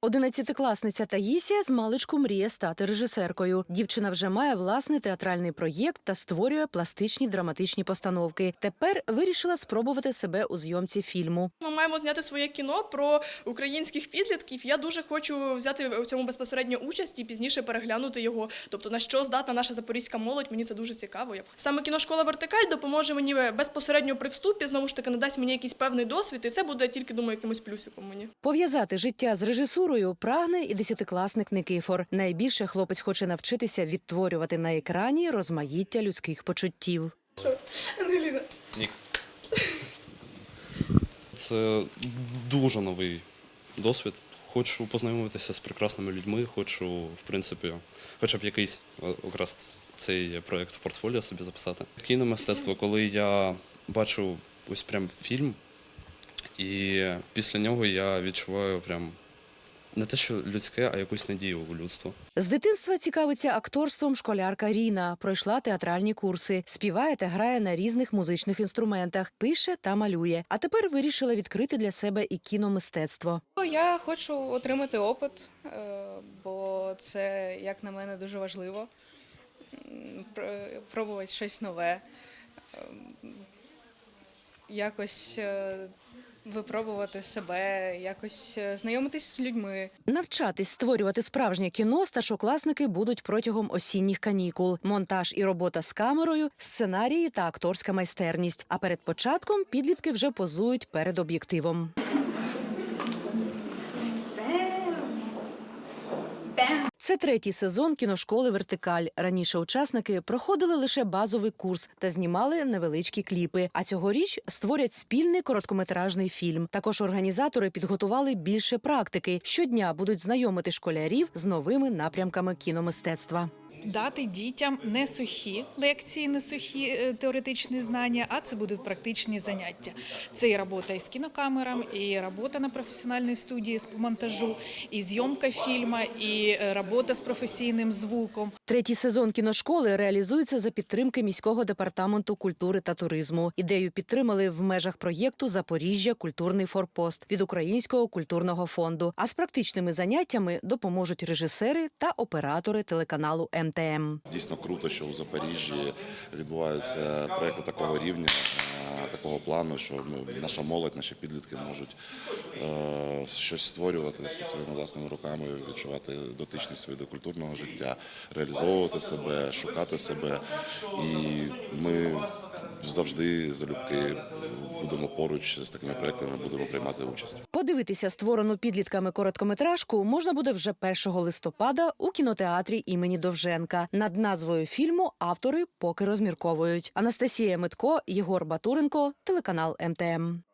Одинадцятикласниця Таїсія з маличку мріє стати режисеркою. Дівчина вже має власний театральний проєкт та створює пластичні драматичні постановки. Тепер вирішила спробувати себе у зйомці фільму. Ми маємо зняти своє кіно про українських підлітків. Я дуже хочу взяти в цьому безпосередньо участь і пізніше переглянути його. Тобто на що здатна наша запорізька молодь. Мені це дуже цікаво. Саме кіношкола Вертикаль допоможе мені безпосередньо при вступі. Знову ж таки, надасть мені якийсь певний досвід, і це буде тільки думаю, якимось плюсиком мені. Пов'язати життя з режисурою прагне і десятикласник Никифор. Найбільше хлопець хоче навчитися відтворювати на екрані розмаїття людських почуттів. Ангеліна. Ні. Це дуже новий досвід. Хочу познайомитися з прекрасними людьми, хочу, в принципі, хоча б якийсь о, якраз цей проєкт в портфоліо собі записати. Кіномистецтво, коли я бачу ось прям фільм, і після нього я відчуваю прям не те, що людське, а якусь надію у людство. З дитинства цікавиться акторством школярка Ріна. Пройшла театральні курси, співає та грає на різних музичних інструментах, пише та малює. А тепер вирішила відкрити для себе і кіномистецтво. Я хочу отримати опит, е, бо це, як на мене, дуже важливо. Пробувати щось нове, ем, якось е, випробувати себе, якось е, знайомитись з людьми. Навчатись створювати справжнє кіно старшокласники будуть протягом осінніх канікул. Монтаж і робота з камерою, сценарії та акторська майстерність. А перед початком підлітки вже позують перед об'єктивом. Це третій сезон кіношколи Вертикаль. Раніше учасники проходили лише базовий курс та знімали невеличкі кліпи. А цьогоріч створять спільний короткометражний фільм. Також організатори підготували більше практики. Щодня будуть знайомити школярів з новими напрямками кіномистецтва. Дати дітям не сухі лекції, не сухі е, теоретичні знання, а це будуть практичні заняття. Це і робота із кінокамерами, і робота на професіональній студії з монтажу, і зйомка фільму, і е, робота з професійним звуком. Третій сезон кіношколи реалізується за підтримки міського департаменту культури та туризму. Ідею підтримали в межах проєкту Запоріжжя культурний форпост від Українського культурного фонду. А з практичними заняттями допоможуть режисери та оператори телеканалу МТМ. Дійсно круто, що у Запоріжжі відбуваються проекти такого рівня, е, такого плану, що ну, наша молодь, наші підлітки можуть е, щось створювати зі своїми власними руками, відчувати дотичність своє до культурного життя, реалізовувати себе, шукати себе. І ми завжди залюбки будемо поруч з такими проектами, будемо приймати участь. Подивитися створену підлітками короткометражку можна буде вже 1 листопада у кінотеатрі імені Довженка. Над назвою фільму автори поки розмірковують. Анастасія Митко, Єгор Батуренко, телеканал МТМ.